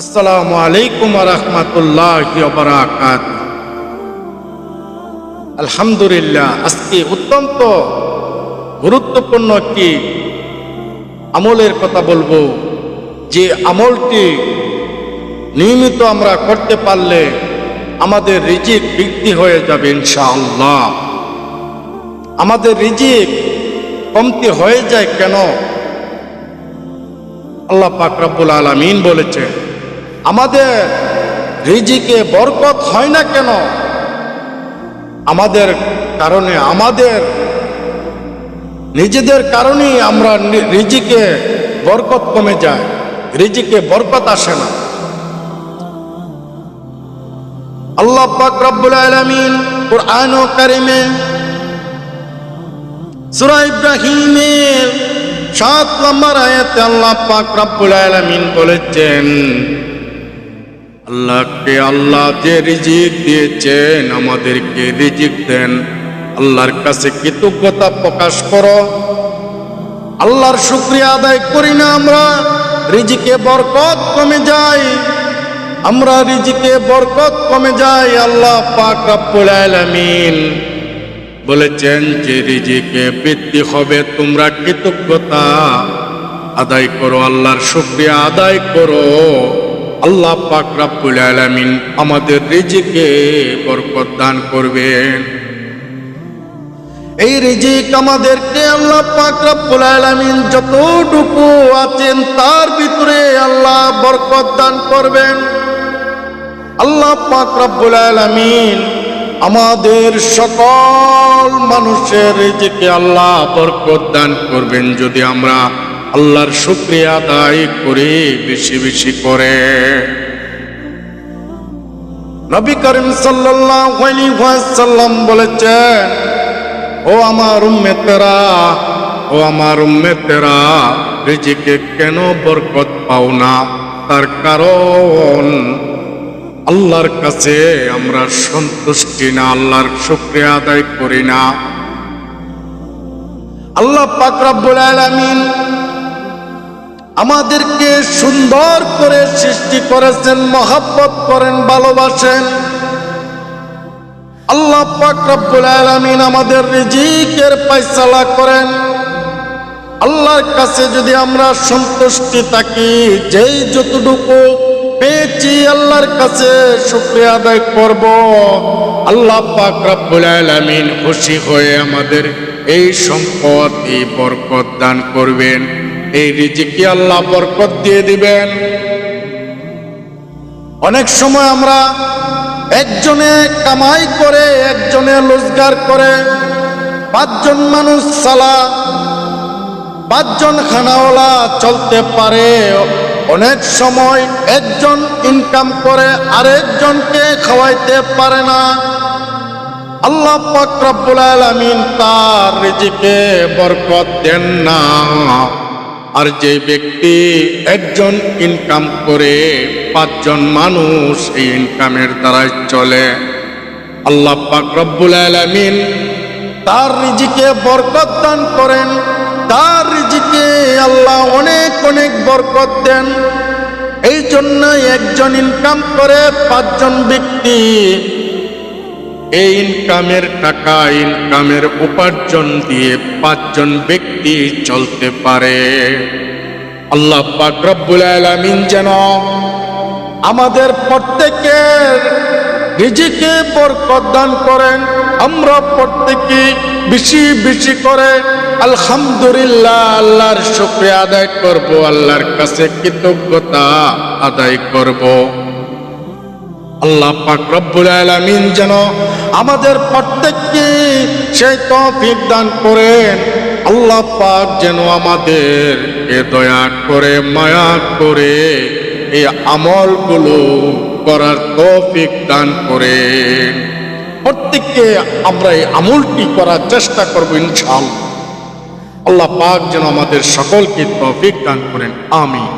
আসসালামু আলাইকুম রহমতুল্লাহ বারাকাত আলহামদুলিল্লাহ, আজকে অত্যন্ত গুরুত্বপূর্ণ একটি আমলের কথা বলব। যে আমলটি নিয়মিত আমরা করতে পারলে আমাদের রিজিক বৃদ্ধি হয়ে যাবে ইনশাআল্লাহ। আমাদের রিজিক কমতি হয়ে যায় কেন? আল্লাহ পাক রব্বুল আলামিন বলেছে আমাদের রিজিকে বরকত হয় না কেন? আমাদের কারণে, আমাদের, নিজেদের কারণেই আমরা রিজিকে বরকত কমে যায়। রিজিকে বরকত আসে না। আল্লাহ রব্বুল আলামিন কুরআন কারিমে সূরা ইব্রাহিমের সাত নম্বর আয়াতে আল্লাহ পাক রব্বুল আলামিন বলেছেন আল্লাহকে আল্লাহ যে রিজিক দিয়েছেন, আমাদেরকে রিজিক দেন। আল্লাহর কাছে কৃতজ্ঞতা প্রকাশ করো। আল্লাহর শুক্রিয়া আদায় করি না আমরা। রিজিকে বরকত কমে যায়। আমরা রিজিকে বরকত কমে যায়। আল্লাহ পাক বলেছেন যে রিজিকে বৃদ্ধি হবে, তোমরা কৃতজ্ঞতা আদায় করো, আল্লাহর শুক্রিয়া আদায় করো। আল্লাহ পাক রাব্বুল আলামিন আমাদের রিজিকে বরকত দান করবেন। এই রিজিক আমাদেরকে আল্লাহ পাক রব্বুল আলামিন যতটুকু আছেন তার ভিতরে আল্লাহ বরকত দান করবেন। আল্লাহ পাক রব্বুল আলামিন আমাদের সকল মানুষের রিজিকে আল্লাহ বরকত দান করবেন। যদি আমরা আল্লাহর শুক্রিয়া আদায় করি বেশি বেশি করে। নবী করিম ওয়াসাল্লাম বলেছেন, ও আমার উম্মেতেরা, ও আমার উম্মেতেরা, রিজিকে কেন বরকত পাও না? তার কারণ, আল্লাহর কাছে আমরা সন্তুষ্টি না, আল্লাহর শুক্রিয়া আদায় করি না। আল্লাহ পাক রব্বুল আলামিন আমাদেরকে সুন্দর করে সৃষ্টি করেছেন, মহাব্বত করেন, ভালোবাসেন। আল্লাহ পাক রব্বুল আলামিন আমাদের রিজিকের ফয়সালা করেন। আল্লাহর কাছে যদি আমরা সন্তুষ্টি থাকি, যেই যতটুকু পেয়েছি আল্লাহর কাছে শুক্রিয়া আদায় করব। আল্লাহ পাক আলামিন খুশি হয়ে আমাদের এই সম্পদ, এই বরকত দান করবেন। এই রিজিকে আল্লাহ বরকত দিয়ে দিবেন। অনেক সময় আমরা একজনে কামাই করে, একজনে রোজগার করে, পাঁচজন মানুষ সালা পাঁচজন খানাওয়ালা চলতে পারে। অনেক সময় একজন ইনকাম করে, আরেকজনকে খাওয়াইতে পারে না। আল্লাহ পাক রব্বুল আলামিন তার রিজিকে বরকত দেন না। আর যে ব্যক্তি একজন ইনকাম করে, পাঁচজন মানুষ এই ইনকামের দ্বারাই চলে। আল্লাহ পাক রব্বুল আলামিন তার রিজিকে বরকত দান করেন। তার রিজিকে আল্লাহ অনেক অনেক বরকত দেন। এই জন্য একজন ইনকাম করে, পাঁচজন ব্যক্তি এই ইনকামের টাকা, ইনকামের উপার্জন দিয়ে পাঁচজন ব্যক্তি চলতে পারে। আল্লাহ পাক রব্বুল আলামিন যেন আমাদের প্রত্যেকের রিজিকে বরকত দান করেন। আমরা প্রত্যেকে বেশি বেশি করে আলহামদুলিল্লাহ আল্লাহর শুকরিয়া আদায় করব, আল্লাহর কাছে কৃতজ্ঞতা আদায় করব। আল্লাহ পাক রব্বুল আলামিন যেন আমাদের প্রত্যেককে সেই তৌফিক দান করেন। আল্লাহ পাক যেন আমাদের এ দয়া করে মায়া করে এই আমলগুলো করার তৌফিক দান করেন। প্রত্যেককে আমরা এই আমলটি করার চেষ্টা করব ইনশাআল্লাহ। আল্লাহ পাক যেন আমাদের সকলকে তৌফিক দান করেন, আমিন।